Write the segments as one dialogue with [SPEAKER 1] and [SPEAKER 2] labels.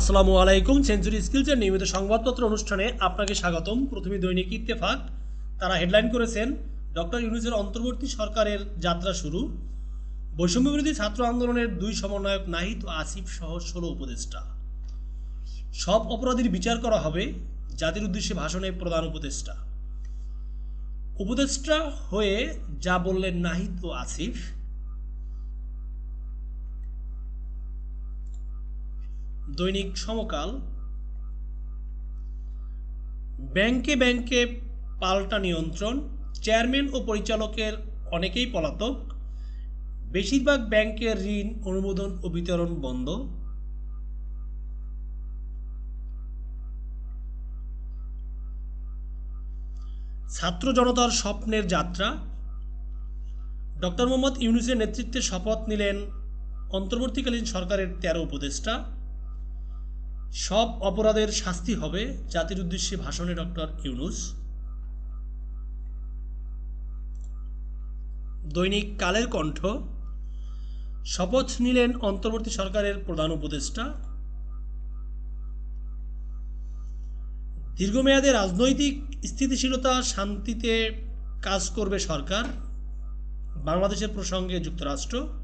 [SPEAKER 1] আসসালামু আলাইকুম সেঞ্চুরি স্কিলসের নিয়মিত সংবাদপত্র অনুষ্ঠানে আপনাকে স্বাগতম। প্রথমে দৈনিক ইত্তেফাক। তারা হেডলাইন করেছেন, ডক্টর ইউনুসের অন্তর্বর্তী সরকারের যাত্রা শুরু। বৈষম্যবিরোধী ছাত্র আন্দোলনের দুই সমন্বয়ক নাহিদ ও আসিফ সহ ষোলো উপদেষ্টা। সব অপরাধীর বিচার করা হবে জাতির উদ্দেশ্যে ভাষণে প্রধান উপদেষ্টা। উপদেষ্টা হয়ে যা বললেন নাহিদ ও আসিফ দৈনিক সমকাল। ব্যাংকে ব্যাংকে পাল্টা নিয়ন্ত্রণ। চেয়ারম্যান ও পরিচালকের অনেকেই পলাতক। বেশিরভাগ ব্যাংকের ঋণ, অনুমোদন ও বিতরণ বন্ধ। ছাত্র জনতার স্বপ্নের যাত্রা। ডক্টর মোহাম্মদ ইউনুসের নেতৃত্বে শপথ নিলেন অন্তর্বর্তীকালীন সরকারের তেরো উপদেষ্টা। সব অপরাধের শাস্তি হবে জাতির উদ্দেশ্যে ভাষণে ডক্টর ইউনুস। দৈনিক কালের কণ্ঠ। শপথ নিলেন অন্তর্বর্তী সরকারের প্রধান উপদেষ্টা। দীর্ঘমেয়াদে রাজনৈতিক স্থিতিশীলতা শান্তিতে কাজ করবে সরকার। বাংলাদেশের প্রসঙ্গে যুক্তরাষ্ট্র।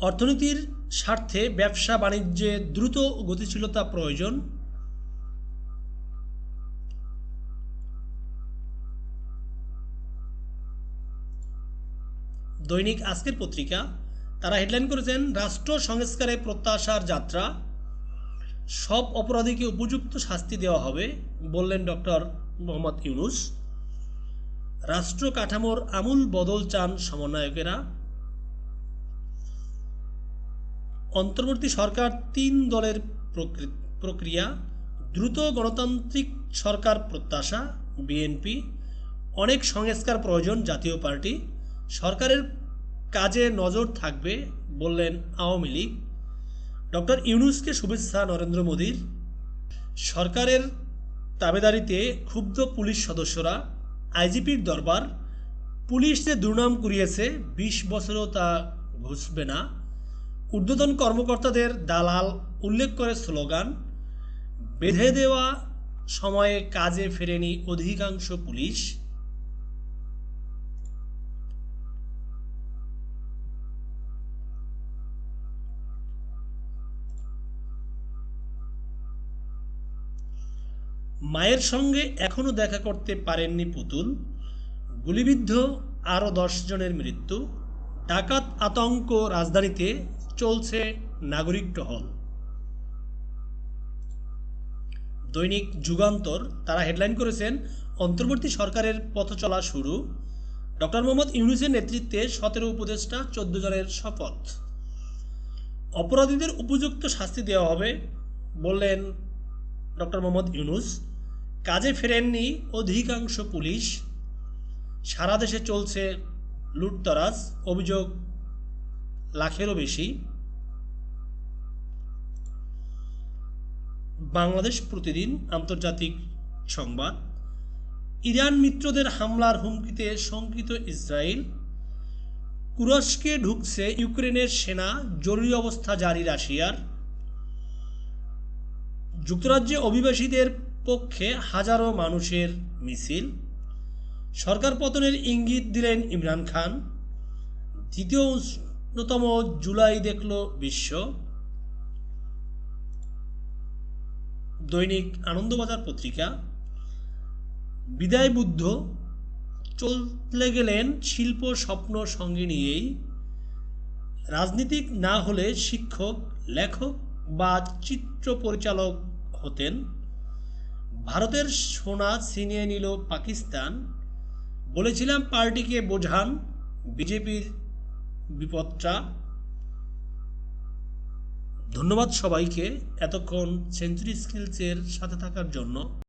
[SPEAKER 1] অর্থনীতির স্বার্থে ব্যবসা বাণিজ্যে দ্রুত গতিশীলতা প্রয়োজন। দৈনিক আজকের পত্রিকা, তারা হেডলাইন করেছেন, রাষ্ট্র সংস্কারে প্রত্যাশার যাত্রা, সব অপরাধীকে উপযুক্ত শাস্তি দেওয়া হবে, বললেন ডক্টর মোহাম্মদ ইউনুস। রাষ্ট্র কাঠামোর আমূল বদল চান সমন্বয়কেরা। অন্তর্বর্তী সরকার তিন দলের প্রক্রিয়া, দ্রুত গণতান্ত্রিক সরকার প্রত্যাশা, বিএনপি, অনেক সংস্কার প্রয়োজন জাতীয় পার্টি, সরকারের কাজে নজর থাকবে বললেন আওয়ামী লীগ। ডক্টর ইউনুসকে শুভেচ্ছা নরেন্দ্র মোদীর। সরকারের তাবেদারিতে ক্ষুব্ধ পুলিশ সদস্যরা, আইজিপির দরবার, পুলিশ যে দুর্নাম কুড়িয়েছে, বিশ বছরও তা ঘুষবে না। ঊর্ধ্বতন কর্মকর্তাদের দালাল উল্লেখ করে স্লোগান, বেঁধে দেওয়া সময়ে কাজে ফেরেনি অধিকাংশ পুলিশ। মায়ের সঙ্গে এখনও দেখা করতে পারেননি পুতুল। গুলিবিদ্ধ আরও দশ জনের মৃত্যু। ডাকাত আতঙ্ক রাজধানীতে চলছে নাগরিক টহল। দৈনিক যুগান্তর, তারা হেডলাইন করেছেন, অন্তর্বর্তী সরকারের পথ চলা শুরু। ডক্টর মোহাম্মদ ইউনুসের নেতৃত্বে সতেরো উপদেষ্টা, চোদ্দ জনের শপথ। অপরাধীদের উপযুক্ত শাস্তি দেওয়া হবে, বললেন ডক্টর মোহাম্মদ ইউনুস। কাজে ফেরেননি অধিকাংশ পুলিশ। সারা দেশে চলছে লুটতরাজ, অভিযোগ লাখেরও বেশি বাংলাদেশ প্রতিদিন আন্তর্জাতিক সংবাদ। ইরান মিত্রদের হামলার হুমকিতে শঙ্কিত ইসরায়েল। কুরস্কে ঢুকছে ইউক্রেনের সেনা, জরুরি অবস্থা জারি রাশিয়ার। যুক্তরাজ্যে অভিবাসীদের পক্ষে হাজারো মানুষের মিছিল। সরকার পতনের ইঙ্গিত দিলেন ইমরান খান। দ্বিতীয় উষ্ণতম জুলাই দেখল বিশ্ব। দৈনিক আনন্দবাজার পত্রিকা। বিদায় বুদ্ধ চলতে গেলেন শিল্প স্বপ্ন সঙ্গে নিয়েই। রাজনীতিক না হলে শিক্ষক, লেখক বা চিত্র পরিচালক হতেন। ভারতের সোনা ছিনিয়ে নিল পাকিস্তান। বলেছিলাম পার্টিকে বোঝান, বিজেপির বিপদটা। ধন্যবাদ সবাইকে এতক্ষণ সেঞ্চুরি স্কিলসের সাথে থাকার জন্য।